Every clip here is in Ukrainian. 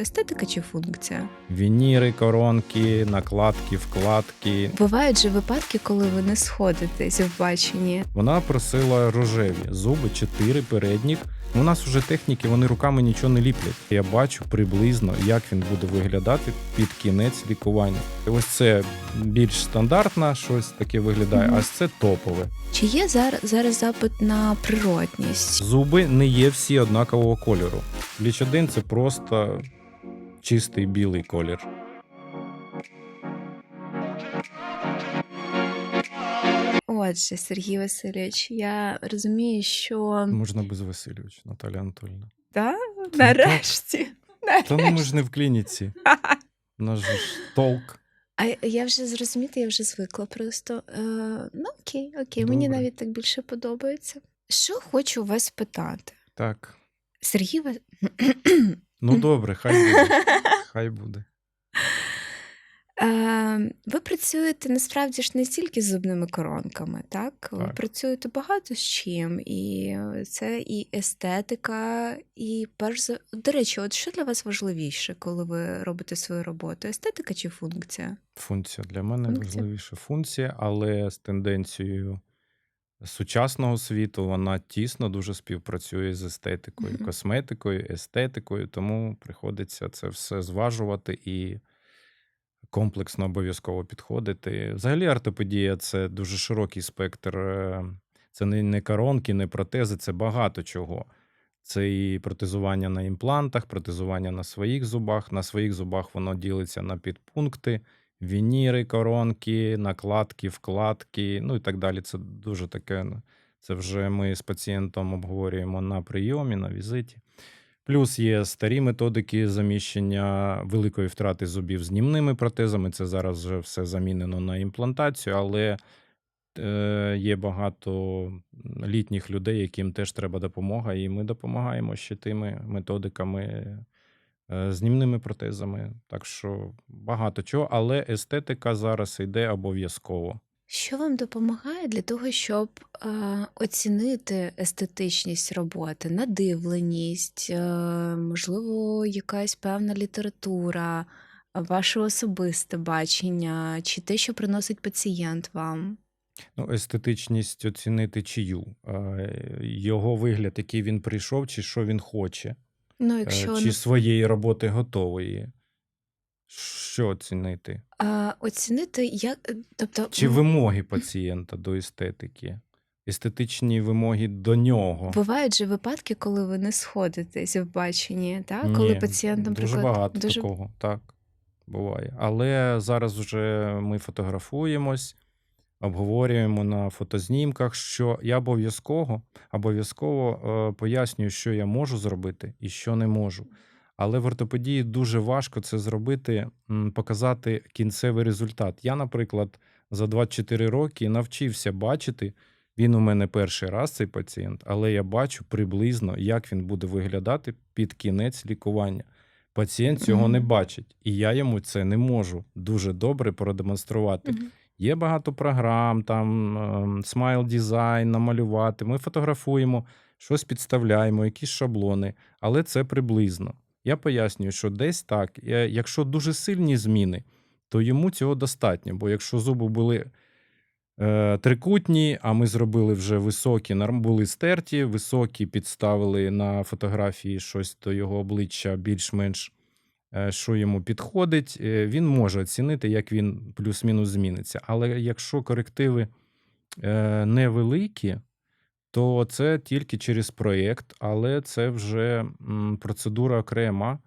Естетика чи функція? Вініри, коронки, накладки, вкладки. Бувають же випадки, коли ви не сходитесь в баченні. Вона просила рожеві зуби, чотири передніх. У нас вже техніки, вони руками нічого не ліплять. Я бачу приблизно, як він буде виглядати під кінець лікування. Ось це більш стандартно, щось таке виглядає, Мгм. а це топове. Чи є зараз, зараз запит на природність? Зуби не є всі однакового кольору. Ліч один це просто чистий білий колір. Отже, Сергій Васильович, я розумію, що Можна без Васильович, Наталя Анатольовна. да, нарешті. Та ну ми ж не в клініці. У нас же ж толк. А я вже зрозуміти, я вже звикла просто. Е, ну окей, окей, мені навіть так більше подобається. Що хочу вас питати? Так. Сергій Ва... Ну добре, хай буде. Хай буде. Е, ви працюєте насправді ж не тільки з зубними коронками, так? Ви працюєте багато з чим, і це і естетика, і перш за до речі, от що для вас важливіше, коли ви робите свою роботу? Естетика чи функція? Функція для мене Функція. важливіша функція, але з тенденцією сучасного світу вона тісно дуже співпрацює з естетикою, Мгм. косметикою, естетикою, тому приходиться це все зважувати і комплексно обов'язково підходити. Взагалі, ортопедія це дуже широкий спектр. е, Це не коронки, не протези, це багато чого. Це і протезування на імплантах, протезування на своїх зубах. На своїх зубах воно ділиться на підпункти, вініри, коронки, накладки, вкладки, ну і так далі. Це дуже таке. ну, Це вже ми з пацієнтом обговорюємо на прийомі, на візиті. Плюс є старі методики заміщення великої втрати зубів знімними протезами. Це зараз вже все замінено на імплантацію, але е, є багато літніх людей, яким теж треба допомога, і ми допомагаємо ще тими методиками, знімними протезами. Так що багато чого, але естетика зараз йде обов'язково. Що вам допомагає для того, щоб е, оцінити естетичність роботи, надивленість, е, можливо, якась певна література, ваше особисте бачення, чи те, що приносить пацієнт вам? Ну, естетичність оцінити чию, Е, його вигляд, який він прийшов, чи що він хоче. Ну, Е, якщо Чи своєї роботи готової? Що оцінити? а, оцінити, як, е, тобто, Чи вимоги пацієнта до естетики? Естетичні вимоги до нього. бувають же випадки, коли ви не сходитесь в баченні, так? коли Ні, пацієнт, дуже багато дуже такого, так, буває. Але зараз вже ми фотографуємось, обговорюємо на фотознімках, що я обов'язково обов'язково е, пояснюю, що я можу зробити і що не можу. Але в ортопедії дуже важко це зробити, показати кінцевий результат. Я, наприклад, за 24 роки навчився бачити. Він у мене перший раз цей пацієнт, але я бачу приблизно, як він буде виглядати під кінець лікування. Пацієнт цього не бачить, і я йому це не можу дуже добре продемонструвати. Мгм. Є багато програм, там ем, смайл дизайн, намалювати. Ми фотографуємо, щось підставляємо, якісь шаблони, але це приблизно. Я пояснюю, що десь так. Якщо дуже сильні зміни, то йому цього достатньо. Бо якщо зуби були е, трикутні, а ми зробили вже високі, були стерті, високі, підставили на фотографії щось до його обличчя більш-менш що йому підходить, е, він може оцінити, як він плюс-мінус зміниться. Але якщо корективи е, невеликі, то це тільки через проєкт, але це вже процедура окрема.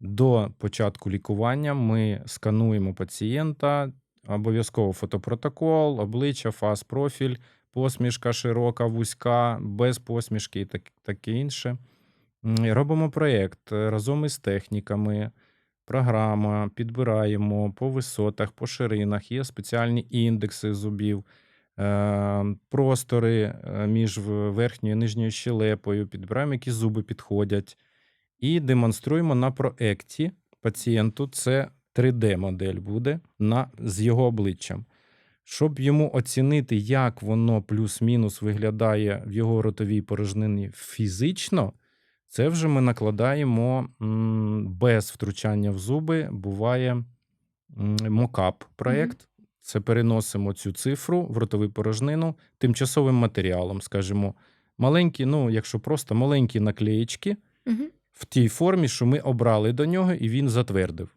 До початку лікування ми скануємо пацієнта, обов'язково фотопротокол, обличчя, фаз, профіль, посмішка широка, вузька, без посмішки і так, таке інше. Робимо проєкт е, разом із техніками, програма, підбираємо по висотах, по ширинах, є спеціальні індекси зубів, е, простори е, між верхньою і нижньою щелепою, підбираємо, які зуби підходять, і демонструємо на проекті пацієнту. Це 3D-модель буде на, з його обличчям. Щоб йому оцінити, як воно плюс-мінус виглядає в його ротовій порожнині фізично, Це вже ми накладаємо без втручання в зуби. Буває мокап проєкт. Це переносимо цю цифру в ротову порожнину тимчасовим матеріалом, скажімо, маленькі, ну, якщо просто маленькі наклеєчки Мгм. в тій формі, що ми обрали до нього, і він затвердив.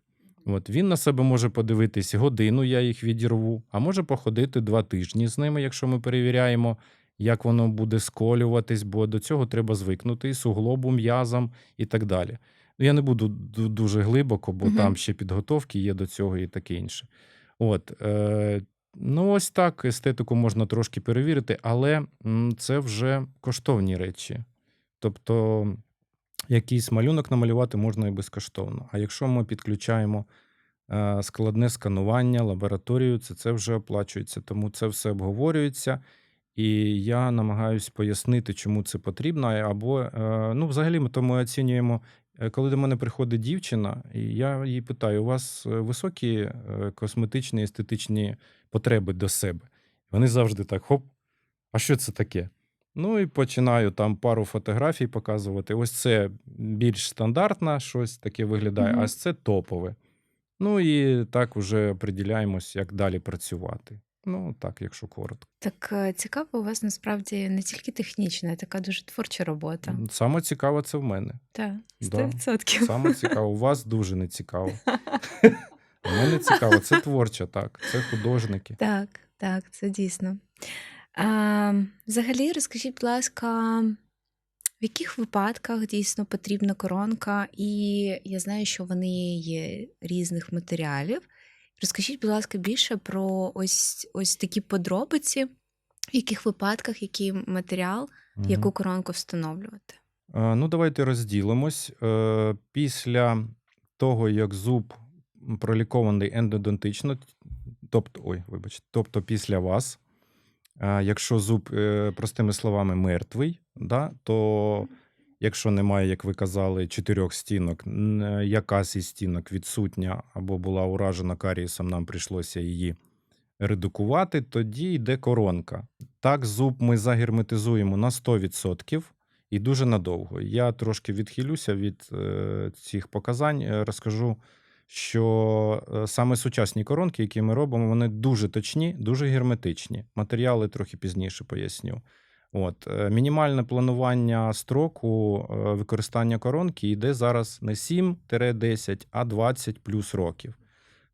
От він на себе може подивитись годину, я їх відірву, а може походити два тижні з ними, якщо ми перевіряємо, як воно буде сколюватись, бо до цього треба звикнути суглобу, м'язам і так далі. Ну, я не буду дуже глибоко, бо Мгм. там ще підготовки є до цього і таке інше. От, е, ну, ось так, естетику можна трошки перевірити, але це вже коштовні речі. Тобто якийсь малюнок намалювати можна і безкоштовно. А якщо ми підключаємо е, складне сканування, лабораторію, це, це вже оплачується. Тому це все обговорюється. І я намагаюсь пояснити, чому це потрібно. Або, е, ну, взагалі, ми тому оцінюємо, е, коли до мене приходить дівчина, і я її питаю: у вас е, високі косметичні, естетичні потреби до себе? Вони завжди так: хоп, а що це таке? Ну і починаю там пару фотографій показувати. Ось це більш стандартне, щось таке виглядає, а Мгм. ось це топове. Ну і так уже определяємось, як далі працювати. Ну, так, якщо коротко. Так е, цікаво, у вас насправді не тільки технічна, а така дуже творча робота. Саме цікаво це в мене. Так, 100%. Саме цікаво. У вас дуже не цікаво. У мене цікаво. Це творча, так. Це художники. Так, так, це дійсно. А, взагалі, розкажіть, будь ласка, в яких випадках дійсно потрібна коронка, і я знаю, що вони є різних матеріалів. Розкажіть, будь ласка, більше про ось, ось такі подробиці, в яких випадках який матеріал, Мгм. яку коронку встановлювати. Е, Ну, давайте розділимось. Е, Після того, як зуб пролікований ендодонтично, тобто, ой, вибачте, тобто після вас, е, якщо зуб, простими словами, мертвий, да, то якщо немає, як ви казали, чотирьох стінок, якась із стінок відсутня або була уражена карієсом, нам прийшлося її редукувати, тоді йде коронка. Так, зуб ми загерметизуємо на 100% і дуже надовго. Я трошки відхилюся від е, цих показань. Е, Розкажу, що е, саме сучасні коронки, які ми робимо, вони дуже точні, дуже герметичні. Матеріали трохи пізніше поясню. От, е, мінімальне планування строку е, використання коронки йде зараз не 7-10, а 20 плюс років.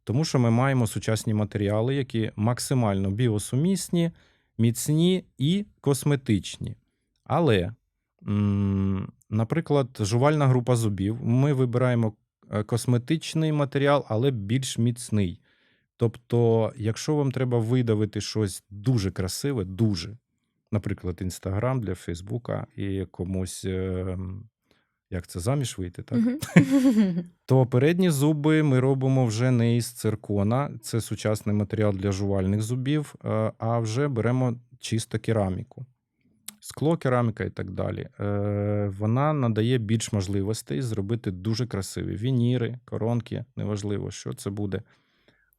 Тому що ми маємо сучасні матеріали, які максимально біосумісні, міцні і косметичні. Але, наприклад, жувальна група зубів, ми вибираємо е, косметичний матеріал, але більш міцний. Тобто, якщо вам треба видавити щось дуже красиве, дуже, наприклад, Інстаграм для Фейсбука і комусь, е, як це заміж вийти, так? То передні зуби ми робимо вже не із циркона, це сучасний матеріал для жувальних зубів, е, а вже беремо чисто кераміку. Скло, кераміка і так далі. Е, Вона надає більш можливостей зробити дуже красиві вініри, коронки, неважливо, що це буде.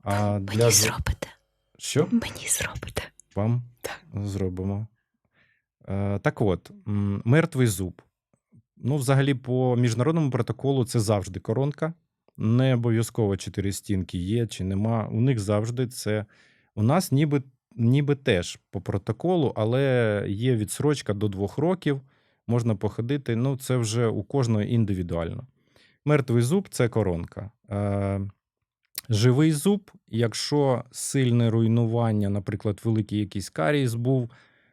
А Мені жу- зробите. Що? Мені зробите. Вам Так. зробимо. Е, Так от, мертвий зуб. Ну, взагалі, по міжнародному протоколу це завжди коронка. Не обов'язково чотири стінки є чи нема. У них завжди це. У нас ніби, ніби теж по протоколу, але є відсрочка до двох років. Можна походити. Ну, це вже у кожного індивідуально. Мертвий зуб це коронка. Е, Живий зуб, якщо сильне руйнування, наприклад, великий якийсь карієс був,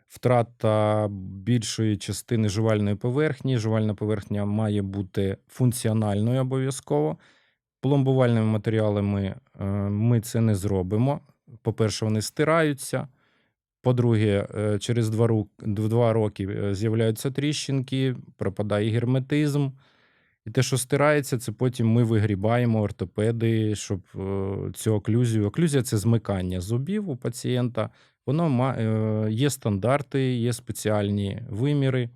втрата більшої частини жувальної поверхні. Жувальна поверхня має бути функціональною обов'язково. Пломбувальними матеріалами е, ми це не зробимо. По-перше, вони стираються. По-друге, е, через два, роки е, з'являються тріщинки, пропадає герметизм. І те, що стирається, це потім ми вигрібаємо ортопеди, щоб цю оклюзію. Оклюзія це змикання зубів у пацієнта. Воно ма, е, є стандарти, є спеціальні виміри.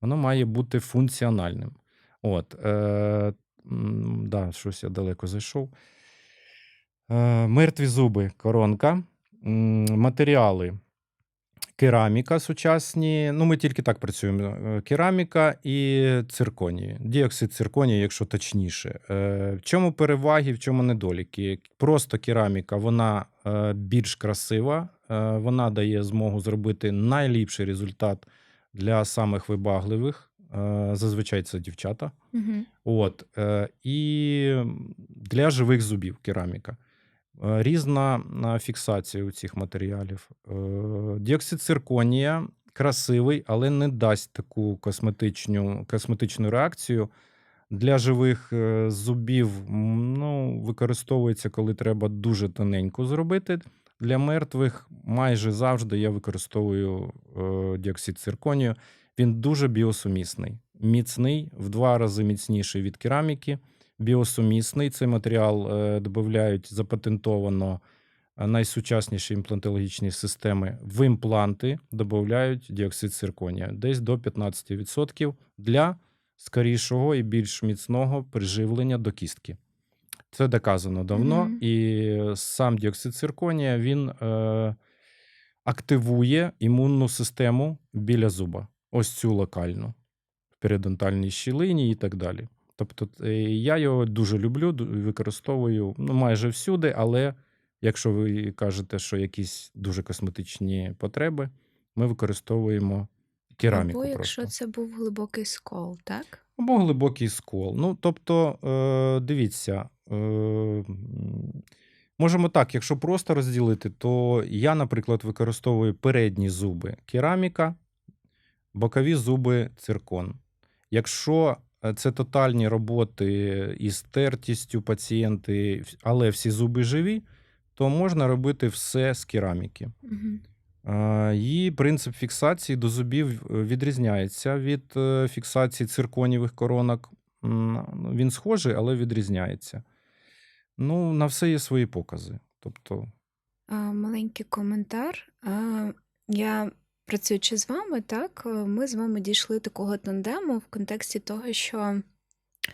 Воно має бути функціональним. От, е, да, щось я далеко зайшов. Е, мертві зуби, коронка. Матеріали. Кераміка сучасні. Ну, ми тільки так працюємо. Е, Кераміка і цирконії. Діоксид цирконії, якщо точніше. Е, В чому переваги, в чому недоліки? Просто кераміка, вона більш красива, вона дає змогу зробити найліпший результат для самих вибагливих. Е, Зазвичай це дівчата. Мгм. От, е, і для живих зубів кераміка. Е, Різна фіксація у цих матеріалів. Е, Діоксид цирконія красивий, але не дасть таку косметичну, косметичну реакцію. Для живих е, зубів ну, використовується, коли треба дуже тоненько зробити. Для мертвих майже завжди я використовую е, діоксид цирконію. Він дуже біосумісний, міцний, в два рази міцніший від кераміки. Біосумісний. Цей матеріал е, додають запатентовано е, найсучасніші імплантологічні системи. В імпланти додають діоксид цирконія десь до 15% для скорішого і більш міцного приживлення до кістки. Це доказано давно, Мгм. і сам діоксид цирконія він е, активує імунну систему біля зуба. Ось цю локальну, в періодонтальній щілині і так далі. Тобто, е, я його дуже люблю, використовую ну, майже всюди, але якщо ви кажете, що якісь дуже косметичні потреби, ми використовуємо кераміку Або якщо просто. це був глибокий скол, так? Або глибокий скол. Ну, тобто, е, дивіться, е, можемо так, якщо просто розділити, то я, наприклад, використовую передні зуби кераміка, бокові зуби циркон. Якщо е, це тотальні роботи із тертістю пацієнти, але всі зуби живі, то можна робити все з кераміки. Е, Її принцип фіксації до зубів е, відрізняється від е, фіксації цирконівих коронок. Ну, Він схожий, але відрізняється. Ну, на все є свої покази. Тобто, А, Маленький коментар. А, Я працюючи з вами, так, е, ми з вами дійшли такого тандему в контексті того, що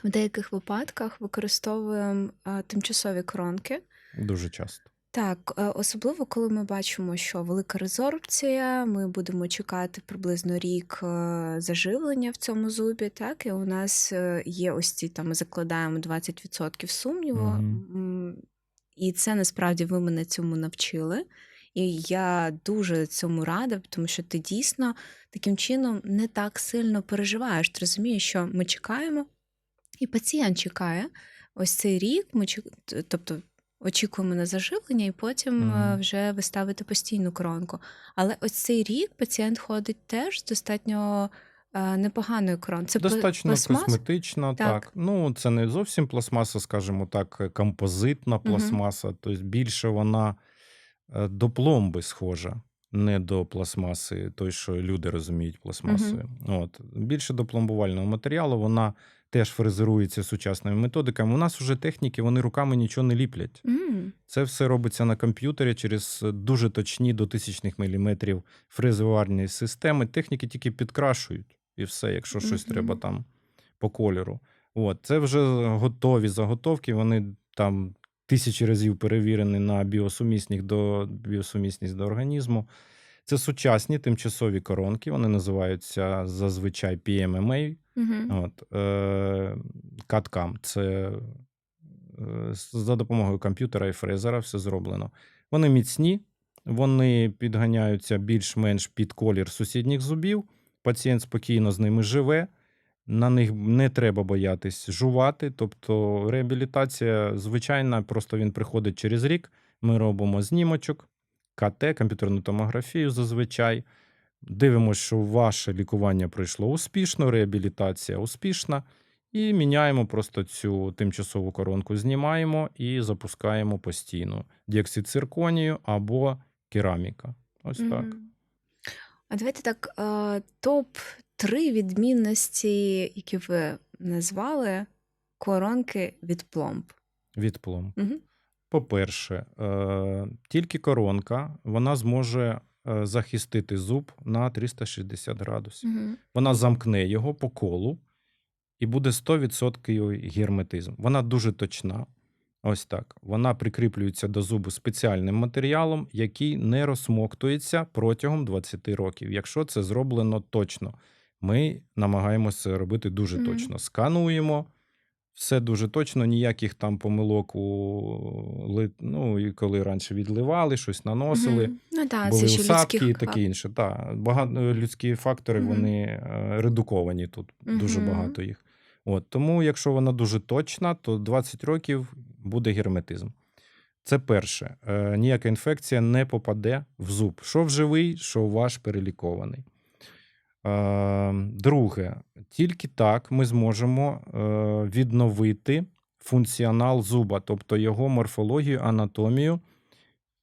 в деяких випадках використовуємо а, тимчасові коронки. дуже часто. Так, е, особливо коли ми бачимо, що велика резорбція, ми будемо чекати приблизно рік е, заживлення в цьому зубі, так, і у нас е, є ось ці там ми закладаємо 20% сумніву, Мгм. м, і це насправді ви мене цьому навчили. І я дуже цьому рада, тому що ти дійсно таким чином не так сильно переживаєш. Ти розумієш, що ми чекаємо, і пацієнт чекає ось цей рік. Ми чек- т- тобто очікуємо на заживлення, і потім Мгм. вже ви ставите постійну коронку. Але ось цей рік пацієнт ходить теж з достатньо е, непоганою коронкою. Це Достатньо пластмас? косметична, Так. так. Ну, це не зовсім пластмаса, скажімо так, е, композитна пластмаса. Тобто більше вона до пломби схожа, не до пластмаси, той, що люди розуміють пластмасою. От. Більше до пломбувального матеріалу, вона теж фрезерується сучасними методиками. У нас вже техніки, вони руками нічого не ліплять. М, Це все робиться на комп'ютері через дуже точні до тисячних міліметрів фрезерувальні системи. Техніки тільки підкрашують і все, якщо щось Мгм. треба там по кольору. От, це вже готові заготовки, вони там тисячі разів перевірені на біосумісність до, біосумісність до організму. Це сучасні тимчасові коронки, вони називаються зазвичай PMMA. Мгм. От, е, CAD-CAM – це е, за допомогою комп'ютера і фрезера все зроблено. Вони міцні, вони підганяються більш-менш під колір сусідніх зубів. Пацієнт спокійно з ними живе. На них не треба боятись жувати. Тобто реабілітація звичайна, просто він приходить через рік. Ми робимо знімочок, КТ, комп'ютерну томографію зазвичай. Дивимося, що ваше лікування пройшло успішно, реабілітація успішна. І міняємо просто цю тимчасову коронку, знімаємо і запускаємо постійно діоксид цирконію або кераміка. Ось так. А давайте так, е, топ-3 відмінності, які ви назвали, коронки від пломб. Від пломб. Мгм. По-перше, е, тільки коронка вона зможе захистити зуб на 360 градусів. Мгм. Вона замкне його по колу і буде 100% герметизм. Вона дуже точна. Ось так. Вона прикріплюється до зубу спеціальним матеріалом, який не розсмоктується протягом 20 років. Якщо це зроблено точно, ми намагаємося робити дуже Мгм. точно. Скануємо, все дуже точно, ніяких там помилок у ну, і коли раніше відливали, щось наносили. Мгм. Ну так, Були це усадки і таке інше. Так, багато людські фактори Мгм. вони е, редуковані тут, дуже багато їх. От, тому, якщо вона дуже точна, то 20 років буде герметизм. Це перше. Е, ніяка інфекція не попаде в зуб. Що в живий, що ваш перелікований. Е, друге, тільки так ми зможемо е, відновити функціонал зуба, тобто його морфологію, анатомію,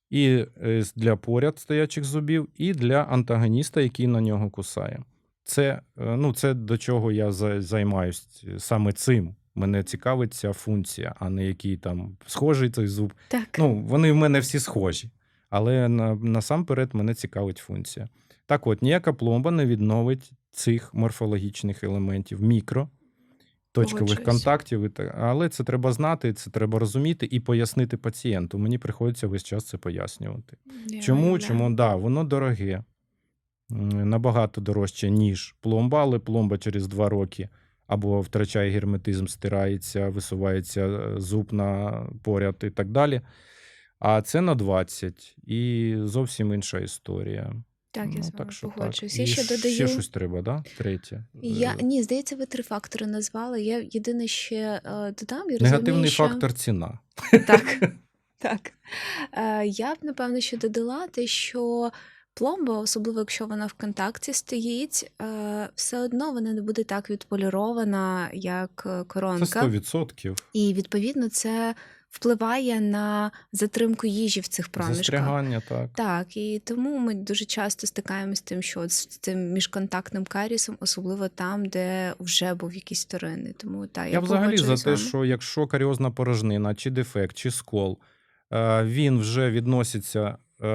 і е, для поряд стоячих зубів, і для антагоніста, який на нього кусає. Це, е, ну, це до чого я за- займаюсь саме цим. Мене цікавить ця функція, а не який там схожий цей зуб. Так. Ну, вони в мене всі схожі. Але на, насамперед мене цікавить функція. Так от, ніяка пломба не відновить цих морфологічних елементів, мікро, точкових контактів. Але це треба знати, це треба розуміти і пояснити пацієнту. Мені приходиться весь час це пояснювати. Я Чому? уявляю. Чому? Да, воно дороге, набагато дорожче, ніж пломба, але пломба через два роки або втрачає герметизм, стирається, висувається е, зуб на поряд і так далі. А це на 20 і зовсім інша історія. Так, я Ну, з вами так що погоджуюсь. І Я ще ще щось треба, да? Третє. Я Е, ні, здається, ви три фактори назвали. Я єдине ще е, додам. Я Негативний що... фактор ціна. Так. Так. Е, я б, напевно, ще додала те, що пломба, особливо якщо вона в контакті стоїть, е, все одно вона не буде так відполірована, як е, Це 100%. І відповідно це впливає на затримку їжі в цих проміжках. Застрягання, так. Так, і тому ми дуже часто стикаємося з тим, що от з цим міжконтактним карісом, особливо там, де вже був якийсь вторинний. Тому та я, Я взагалі за погоджуюсь з те, вами. що якщо каріозна порожнина, чи дефект, чи скол, е, він вже відноситься е,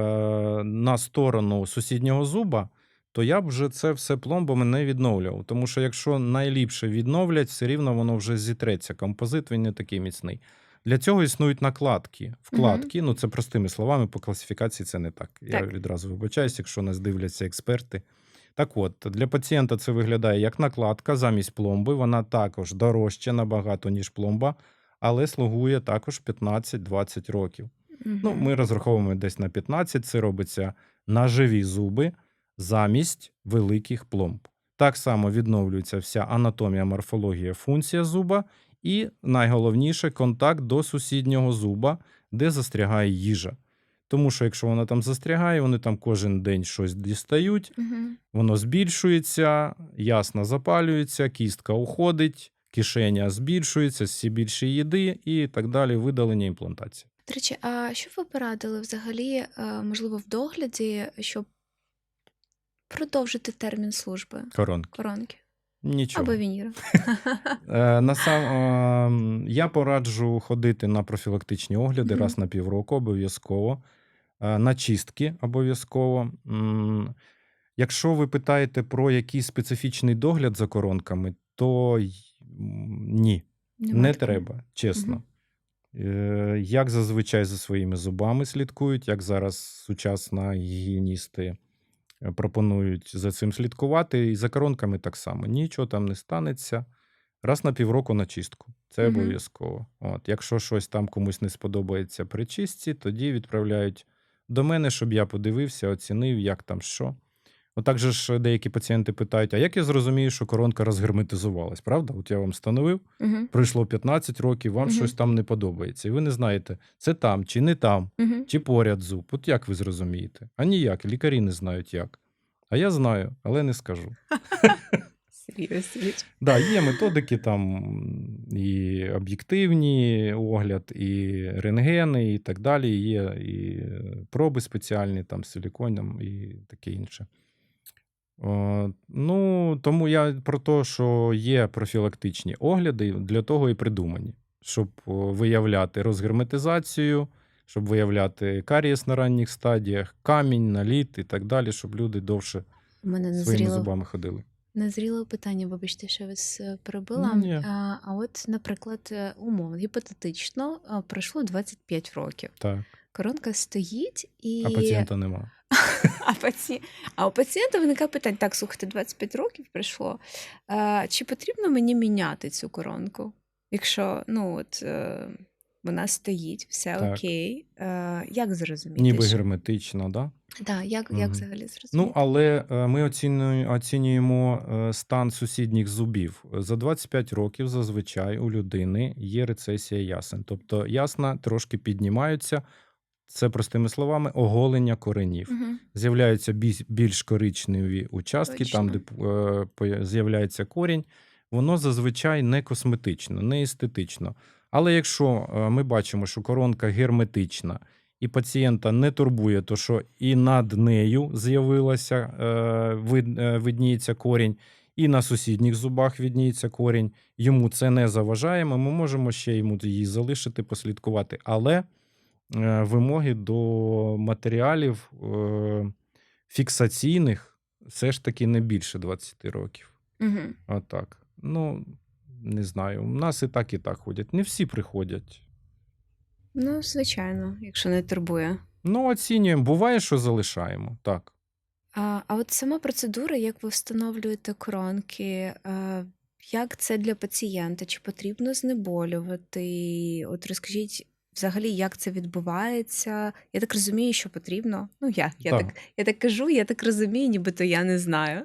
на сторону сусіднього зуба, то я б вже це все пломбами не відновлював. Тому що якщо найліпше відновлять, все рівно воно вже зітреться. Композит він не такий міцний. Для цього існують накладки, вкладки. Ну, це простими словами, по класифікації це не так. Я відразу вибачаюсь, якщо нас дивляться експерти. Так от, для пацієнта це виглядає як накладка замість пломби. Вона також дорожча набагато, ніж пломба, але слугує також 15-20 років. Ну, ми розраховуємо десь на 15. Це робиться на живі зуби замість великих пломб. Так само відновлюється вся анатомія, морфологія, функція зуба, і найголовніше контакт до сусіднього зуба, де застрягає їжа. Тому що якщо вона там застрягає, вони там кожен день щось дістають, Мгм. воно збільшується, ясна запалюється, кістка уходить, кишеня збільшується, всі більше їди і так далі. Видалення імплантації. До речі, а що ви порадили взагалі, е, можливо, в догляді, щоб продовжити термін служби Коронки. коронки Нічого. або вініри? Е, е, я пораджу ходити на профілактичні огляди раз на півроку, обов'язково. Е, на чистки обов'язково. Якщо ви питаєте про якийсь специфічний догляд за коронками, то ні, Нема не треба, чесно. Е, Як зазвичай за своїми зубами слідкують, як зараз сучасна гігієністи пропонують за цим слідкувати, і за коронками так само. Нічого там не станеться. Раз на півроку на чистку. Це Мгм. обов'язково. От, якщо щось там комусь не сподобається при чистці, тоді відправляють до мене, щоб я подивився, оцінив, як там що. Отак же ж деякі пацієнти питають: а як я зрозумію, що коронка розгерметизувалась? Правда? От я вам встановив, Мгм. пройшло 15 років, вам Мгм. щось там не подобається. І ви не знаєте, це там чи не там, Мгм. чи поряд зуб. От як ви зрозумієте? А ніяк, лікарі не знають як. А я знаю, але не скажу. Да, є методики там і об'єктивні огляд, і рентгени, і так далі. Є і проби спеціальні там з силіконом і таке інше. О, ну, тому я про те, що є профілактичні огляди, для того і придумані, щоб виявляти розгерметизацію, щоб виявляти карієс на ранніх стадіях, камінь, наліт і так далі, щоб люди довше У мене своїми зубами ходили. назріло питання, вибачте, що вас е, перебила. Ні. А, а от, наприклад, е, умовно, гіпотетично, пройшло 25 років. Так. Коронка стоїть і. А пацієнта нема. А, паці... а у пацієнта виникає питання: так, слухайте, 25 років пройшло. А, чи потрібно мені міняти цю коронку? Якщо ну, от, е, вона стоїть, все Так. окей. Е, як зрозуміти? Ніби що... герметично, да? Да, як, як Мгм. взагалі зрозуміти? Ну, але е, ми оцінюємо, оцінюємо е, стан сусідніх зубів. За 25 років зазвичай у людини є рецесія ясен. Тобто ясна трошки піднімаються. Це простими словами оголення коренів. Мгм. З'являються більш коричневі участки, там, де е, з'являється корінь. Воно зазвичай не косметично, не естетично. Але якщо е, ми бачимо, що коронка герметична, і пацієнта не турбує, то що і над нею з'явилася е, вид, е, видніється корінь, і на сусідніх зубах видніється корінь. Йому це не заважає. Ми можемо ще йому її залишити, послідкувати. Але вимоги до матеріалів е, фіксаційних все ж таки не більше 20 років. Мгм. Отак. Ну, не знаю. У нас і так, і так ходять. Не всі приходять. Ну, звичайно, якщо не турбує. Ну, оцінюємо. Буває, що залишаємо. Так. А, а от сама процедура, як ви встановлюєте коронки, е, як це для пацієнта? Чи потрібно знеболювати? От розкажіть взагалі, як це відбувається? Я так розумію, що потрібно. Ну, я, я, Так. так, я так кажу, я так розумію, нібито я не знаю.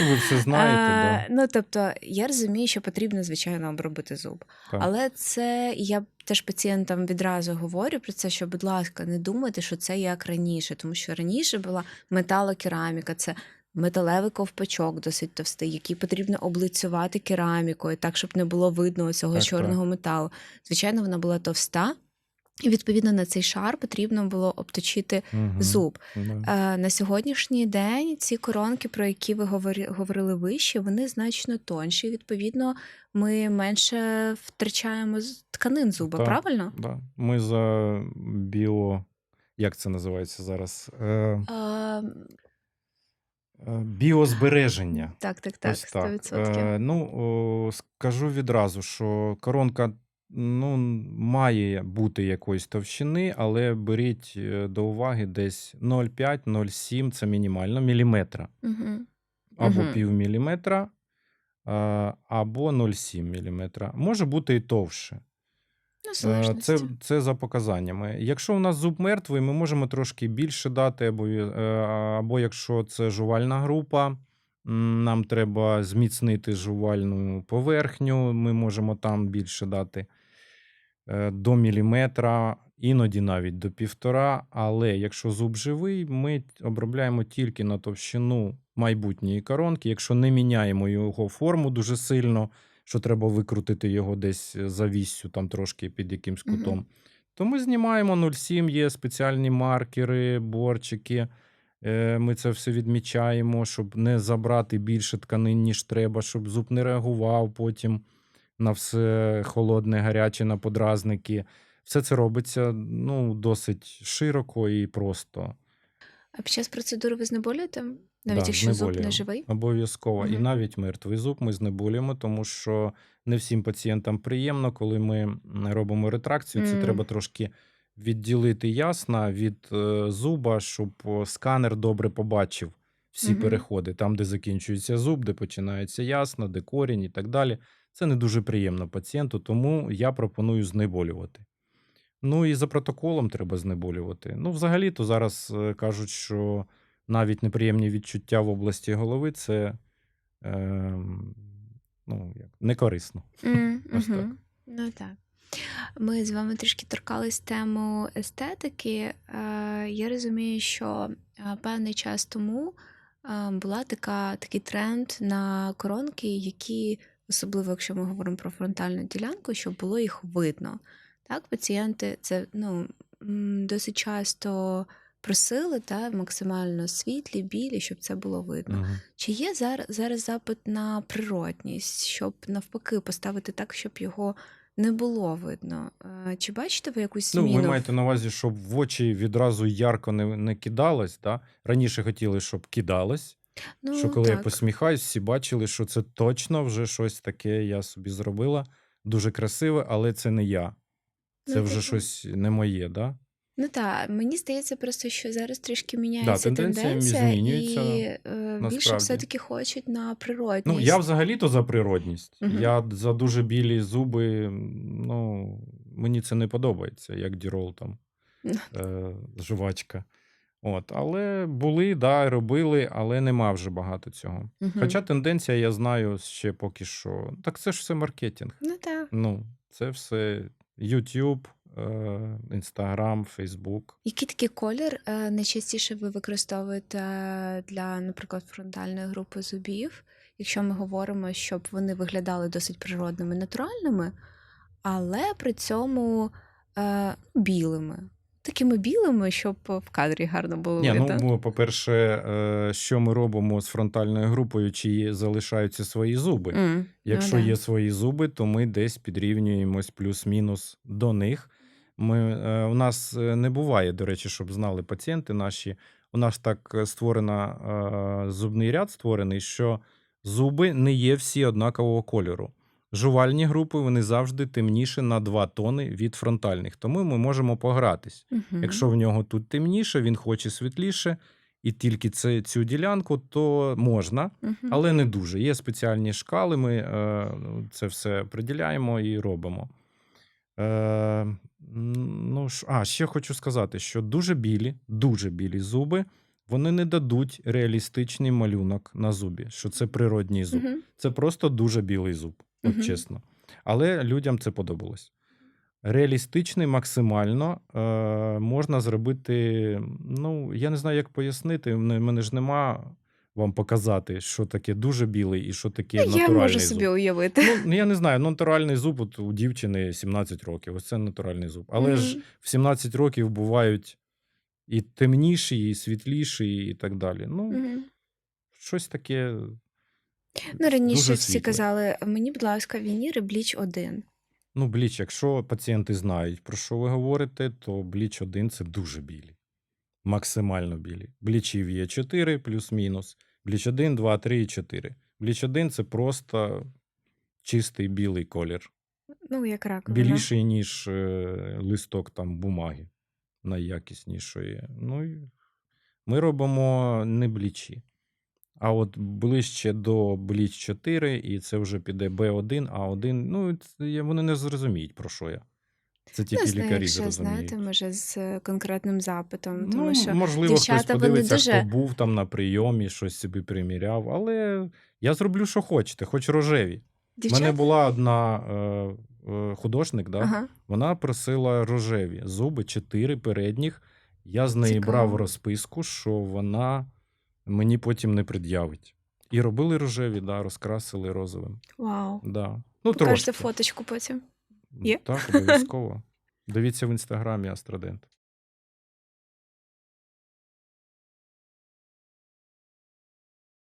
Ну, ви все знаєте, А, да. Ну, тобто, я розумію, що потрібно, звичайно, обробити зуб. Так. Але це я теж пацієнтам відразу говорю про це, що, будь ласка, не думайте, що це як раніше, тому що раніше була металокераміка, це металевий ковпачок досить товстий, який потрібно облицювати керамікою, так, щоб не було видно цього Так, чорного металу. Звичайно, вона була товста. І відповідно на цей шар потрібно було обточити Мгм. зуб. Да. Е, На сьогоднішній день ці коронки, про які ви говорили вище, вони значно тонші. Відповідно, ми менше втрачаємо тканин зуба, Так. правильно? Да. Ми за біо. Як це називається зараз? Е, А, е, біозбереження. так, так, так, Ось так. 100%. Е, ну, о, скажу відразу, що коронка ну, має бути якоїсь товщини, але беріть е, до уваги десь 0,5-0,7 це мінімально міліметра. Угу. Або Мгм. пів міліметра, або 0,7 міліметра. Може бути і товще. Ну, Е, Це, це за показаннями. Якщо у нас зуб мертвий, ми можемо трошки більше дати, або, е, або якщо це жувальна група, нам треба зміцнити жувальну поверхню, ми можемо там більше дати е, до міліметра, іноді навіть до півтора. Але якщо зуб живий, ми обробляємо тільки на товщину майбутньої коронки. Якщо не міняємо його форму дуже сильно, що треба викрутити його десь за віссю, там трошки під якимсь кутом, то ми знімаємо 0,7, є спеціальні маркери, борчики. Е, Ми це все відмічаємо, щоб не забрати більше тканин, ніж треба, щоб зуб не реагував потім на все холодне, гаряче, на подразники. Все це робиться ну, досить широко і просто. А під час процедури ви знеболюєте? Навіть Да, якщо зуб не живий? Обов'язково. І навіть мертвий зуб ми знеболюємо, тому що не всім пацієнтам приємно, коли ми робимо ретракцію. Це М. треба трошки відділити ясна від е, зуба, щоб сканер добре побачив всі Мгм. переходи, там, де закінчується зуб, де починається ясна, де корінь і так далі. Це не дуже приємно пацієнту, тому я пропоную знеболювати. Ну і за протоколом треба знеболювати. Ну, взагалі-то зараз е, кажуть, що навіть неприємні відчуття в області голови це е, ну, як, не корисно. М, Ось так. Ну так. Ми з вами трішки торкались тему естетики. Е, Я розумію, що е, певний час тому була така, такий тренд на коронки, які, особливо якщо ми говоримо про фронтальну ділянку, щоб було їх видно. Так, пацієнти це ну, досить часто просили та, максимально світлі, білі, щоб це було видно. Мгм. Чи є зараз, зараз запит на природність, щоб навпаки поставити так, щоб його не було видно? Е, Чи бачите ви якусь Ну, ви маєте на увазі, щоб в очі відразу ярко не, не кидалось. Да? Раніше хотіли, щоб кидалось. Що Ну коли я так. посміхаюсь, всі бачили, що це точно вже щось таке я собі зробила. Дуже красиве, але це не я. Ну, Це вже типу. щось не моє, да? Ну так, мені здається просто, що зараз трішки Да, міняється тенденція тенденція, змінюється і е, більше насправді. все-таки хочуть на природність. Ну, я взагалі-то за природність. Мгм. Я за дуже білі зуби, ну, мені це не подобається, як дірол там, е, жувачка. От, але були, да, робили, але нема вже багато цього. Мгм. Хоча тенденція, я знаю, ще поки що. Так це ж все маркетинг. Ну так. Ну, це все YouTube, е, Instagram, Facebook. Який такий колір е, найчастіше ви використовуєте для, наприклад, фронтальної групи зубів, якщо ми говоримо, щоб вони виглядали досить природними, натуральними, але при цьому е, білими. Такими білими, щоб в кадрі гарно було Ні, ну, видно. по-перше, е, що ми робимо з фронтальною групою, чи залишаються свої зуби. М, Якщо ну, да. є свої зуби, то ми десь підрівнюємось плюс-мінус до них. Ми, е, у нас е, не буває, до речі, щоб знали пацієнти наші. У нас так створена зубний ряд створений, що зуби не є всі однакового кольору. Жувальні групи вони завжди темніше на 2 тони від фронтальних, тому ми можемо погратись. Мгм. Якщо в нього тут темніше, він хоче світліше, і тільки це, цю ділянку, то можна, Мгм. але не дуже. Є спеціальні шкали, ми е, це все приділяємо і робимо. Е, ну, а, ще хочу сказати, що дуже білі, дуже білі зуби, вони не дадуть реалістичний малюнок на зубі, що це природній зуб. Мгм. Це просто дуже білий зуб, от Мгм. чесно. Але людям це подобалось. Реалістичний максимально е, можна зробити. Ну, я не знаю, як пояснити. В мене ж нема вам показати, що таке дуже білий і що таке Ну, Я натуральний можу зуб. собі уявити. Ну, я не знаю, ну, натуральний зуб от у дівчини 17 років. Ось це натуральний зуб. Але ж в 17 років бувають і темніші, і світліші, і так далі. Ну, Мгм. щось таке. Ну, раніше Дуже всі світле. казали, мені, будь ласка, вініри бліч один. Ну, бліч, якщо пацієнти знають, про що ви говорите, то бліч 1 це дуже білі. Максимально білі. Блічів є 4 плюс-мінус. Бліч 1, 2, 3 і 4. Бліч 1 це просто чистий білий колір. Ну, як раковина. Більший, ніж е, листок там бумаги. Найякіснішої. Ну, і ми робимо не блічі. А от ближче до бліч 4, і це вже піде Б1, А1. Ну, це, вони не зрозуміють, про що я. Це тільки знаю, лікарі якщо зрозуміють. знаєте, може, з е, конкретним запитом, тому Ну, що можливо, хтось дівчата вони подивиться, дуже. хто був там на прийомі, щось собі приміряв, але я зроблю, що хочете, хоч рожеві. У мене була одна е, е, художник, да? Ага, вона просила рожеві зуби, чотири передніх. Я з неї брав розписку, що вона мені потім не пред'явить. І робили рожеві, да, розкрасили розовим. Вау. Да. Ну, Покажете трошки. фоточку потім. Є? Так, обов'язково. Дивіться в інстаграмі Астрадент.